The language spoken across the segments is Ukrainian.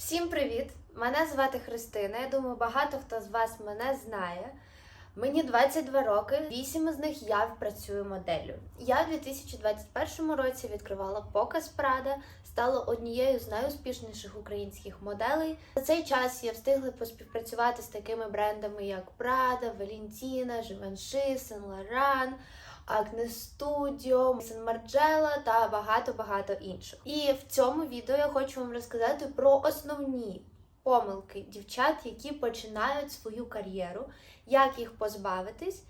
Всім привіт! Мене звати Христина. Я думаю, багато хто з вас мене знає. Мені 22 роки, 8 із них я працюю моделлю. Я в 2021 році відкривала показ Прада, стала однією з найуспішніших українських моделей. За цей час я встигла поспівпрацювати з такими брендами, як Prada, Valentina, Givenchy, Saint Laurent, Agnes Studio, Saint Margiela та багато-багато інших. І в цьому відео я хочу вам розказати про основні помилки дівчат, які починають свою кар'єру, як їх позбавитись,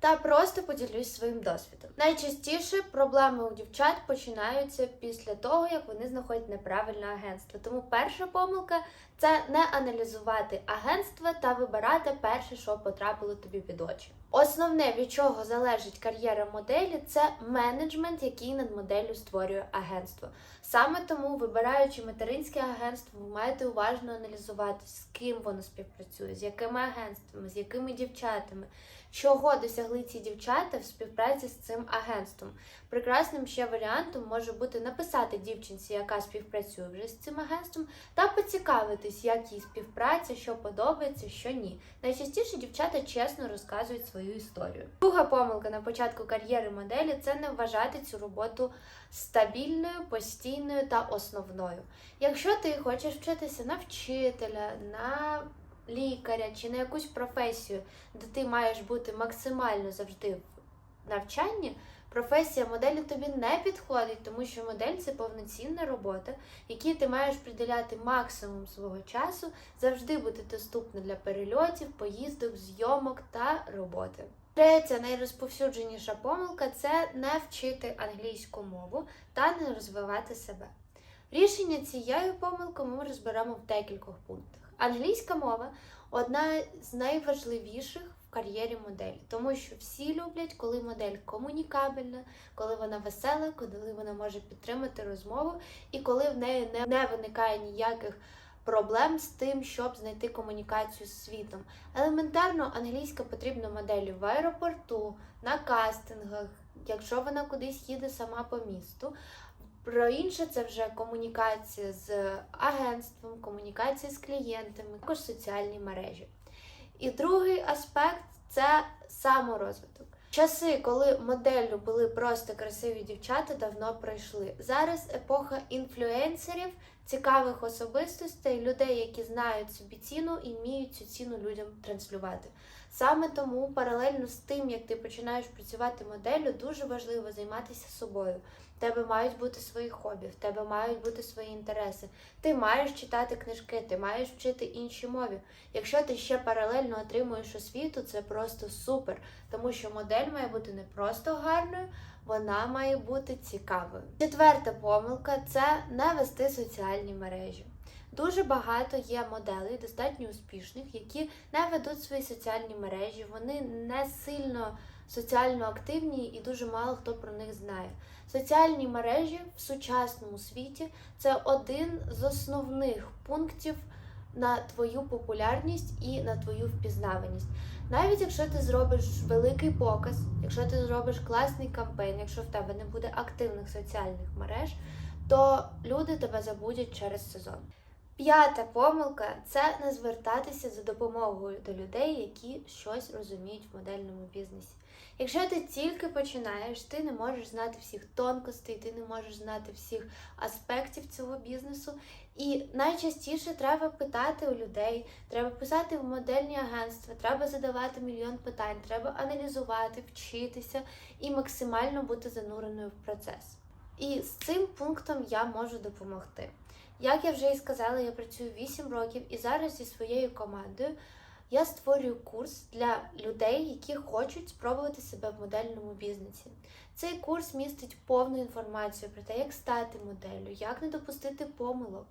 та просто поділюсь своїм досвідом. Найчастіше проблеми у дівчат починаються після того, як вони знаходять неправильне агентство. Тому перша помилка це не аналізувати агентство та вибирати перше, що потрапило тобі під очі. Основне, від чого залежить кар'єра моделі, це менеджмент, який над моделлю створює агентство. Саме тому, вибираючи материнське агентство, ви маєте уважно аналізувати, з ким воно співпрацює, з якими агентствами, з якими дівчатами, чого досягли ці дівчата в співпраці з цим агентством. Прекрасним ще варіантом може бути написати дівчинці, яка співпрацює вже з цим агентством, та поцікавитись, як їй співпраця, що подобається, що ні. Найчастіше дівчата чесно розказують свою історію. Друга помилка на початку кар'єри моделі це не вважати цю роботу стабільною, постійною та основною. Якщо ти хочеш вчитися на вчителя, на лікаря чи на якусь професію, де ти маєш бути максимально завжди в навчанні. Професія моделі тобі не підходить, тому що модель це повноцінна робота, якій ти маєш приділяти максимум свого часу, завжди бути доступна для перельотів, поїздок, зйомок та роботи. Третя найрозповсюдженіша помилка це не вчити англійську мову та не розвивати себе. Рішення цієї помилки ми розберемо в декількох пунктах. Англійська мова одна з найважливіших кар'єрі моделі, тому що всі люблять, коли модель комунікабельна, коли вона весела, коли вона може підтримати розмову, і коли в неї не, не виникає ніяких проблем з тим, щоб знайти комунікацію з світом. Елементарно англійська потрібна моделі в аеропорту, на кастингах, якщо вона кудись їде сама по місту. Про інше це вже комунікація з агентством, комунікація з клієнтами, також соціальні мережі. І другий аспект це саморозвиток. Часи, коли моделлю були просто красиві дівчата, давно пройшли. Зараз епоха інфлюенсерів, цікавих особистостей, людей, які знають собі ціну і вміють цю ціну людям транслювати. Саме тому, паралельно з тим, як ти починаєш працювати моделлю, дуже важливо займатися собою. В тебе мають бути свої хобі, в тебе мають бути свої інтереси. Ти маєш читати книжки, ти маєш вчити інші мові. Якщо ти ще паралельно отримуєш освіту, це просто супер, тому що модель має бути не просто гарною, вона має бути цікавою. Четверта помилка це не вести соціальні мережі. Дуже багато є моделей, достатньо успішних, які не ведуть свої соціальні мережі, вони не сильно соціально активні і дуже мало хто про них знає. Соціальні мережі в сучасному світі це один з основних пунктів на твою популярність і на твою впізнаваність. Навіть якщо ти зробиш великий показ, якщо ти зробиш класний кампейн, якщо в тебе не буде активних соціальних мереж, то люди тебе забудуть через сезон. П'ята помилка це не звертатися за допомогою до людей, які щось розуміють в модельному бізнесі. Якщо ти тільки починаєш, ти не можеш знати всіх тонкостей, ти не можеш знати всіх аспектів цього бізнесу. І найчастіше треба питати у людей, треба писати в модельні агентства, треба задавати мільйон питань, треба аналізувати, вчитися і максимально бути зануреною в процес. І з цим пунктом я можу допомогти. Як я вже і сказала, я працюю 8 років і зараз зі своєю командою я створюю курс для людей, які хочуть спробувати себе в модельному бізнесі. Цей курс містить повну інформацію про те, як стати моделлю, як не допустити помилок,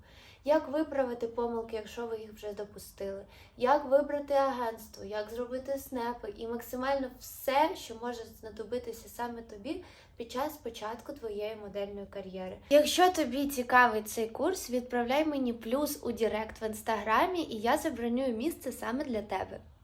як виправити помилки, якщо ви їх вже допустили, як вибрати агентство, як зробити снепи і максимально все, що може знадобитися саме тобі під час початку твоєї модельної кар'єри. Якщо тобі цікавий цей курс, відправляй мені плюс у Директ в інстаграмі, і я забронюю місце саме для тебе.